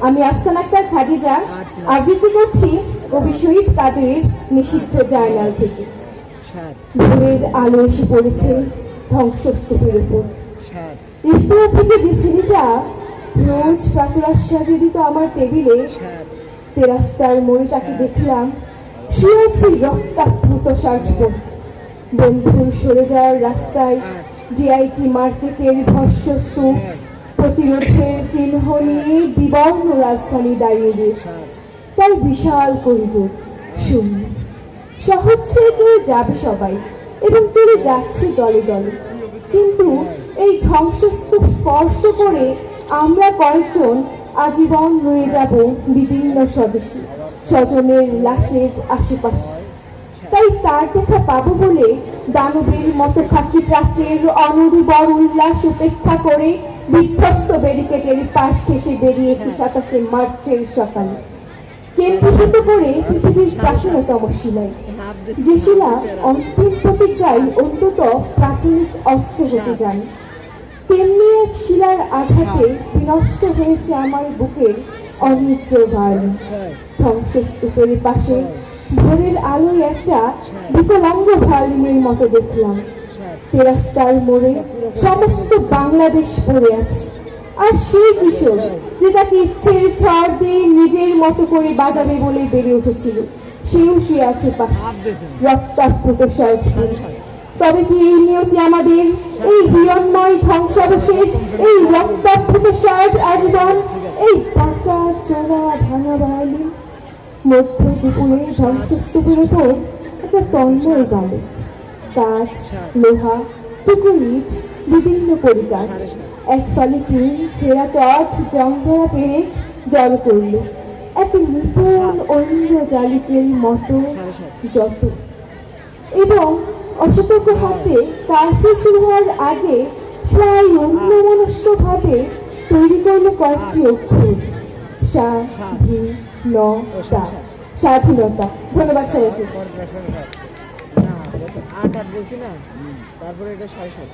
আমি আফসান আক্তার খাদিজা আবৃত্তি করছি কবি শহীদ কাদের নিষিদ্ধ জার্নাল থেকে। ভোরের আলো এসে পড়েছে ধ্বংসস্তূপের উপর। রেস্তোরাঁ থেকে যে ছেলেটা রোজ প্রাতরাশ সাজিয়ে দিত আমার টেবিলে সাত তেরাস্তার মোড়ে তাকে দেখলাম শুয়ে আছে রক্তাপ্লুত শার্ট পরে বন্ধুর সরে যাওয়ার রাস্তায় ডিআইটি মার্কেটের ভস্যস্তূপ প্রতিরোধের চিহ্ন নিয়ে বিবর্ণ রাজধানী দাঁড়িয়ে দিয়েছে তার বিশাল করিডোর শূন্য। শহর ছেড়ে চলে যাবে সবাই এবং চলে যাচ্ছে দলে দলে। কিন্তু এই ধ্বংসস্তূপ স্পর্শ করে আমরা কয়েকজন আজীবন রয়ে যাব বিভিন্ন স্বদেশী, স্বজনের লাশের আশেপাশে। তাই তার দেখা পাবো বলে দানবের মতো খাকি ট্রাকের অনুর্বর উল্লাস উপেক্ষা করে বিধ্বস্ত ব্যারিকেডের পাশ ঘেসে বেরিয়েছি সাতাশে মার্চের সকালে। কেন্দ্রীভূত করে পৃথিবীর প্রাচীনতম শিলায়, যে শিলা অন্তিম প্রতিজ্ঞায় অন্তত প্রাথমিক অস্ত্র হতে জানে। তেমনি এক শিলার আঘাতে বিনষ্ট হয়েছে আমার বুকের অনিদ্র ছয় ধ্বংসস্তূপের পাশে ভোরের আলোয় একটা বিকলাঙ্গ ভালিমের মতো দেখলাম। সাত তেরাস্তার মোড়ে সমস্ত বাংলাদেশ পড়ে আছে। আর সেই কিশোর যে তাকে ইচ্ছের ছাড় দিয়ে নিজের মতো করে বাজাবে বলে বেড়ে উঠেছিল, সেও শুয়ে আছে রক্তাপ্লুত তবে কি এই নিয়তি আমাদের এই হিরণময় ধ্বংসাবশেষ, এই রক্তাপ্লুত শার্ট আজীবন, এই পাকা, চোরা, ভাঙা বাহালি মধ্য দুপুরে ধ্বংসস্তূপের উপর একটা তন্ময় গালে কাঁচ লোহা টুকু ইট বিভিন্ন পরিকাজ এক ফালি টিন ছেঁড়া চট জং ধরা পেরে জল করল। এক নিপুণ অন্য জালিকের মতো যত। এবং অসতর্ক হাতে কার্ফিউ শুরু হওয়ার আগে প্রায় অন্যমনস্ক তৈরি করল কয়েকটি অক্ষর। সা ভি ন, তা। স্বাধীনতা ধন্যবাদ সবাইকে। আট আট বলছি না? তারপরে এটা সাড়ে সাত।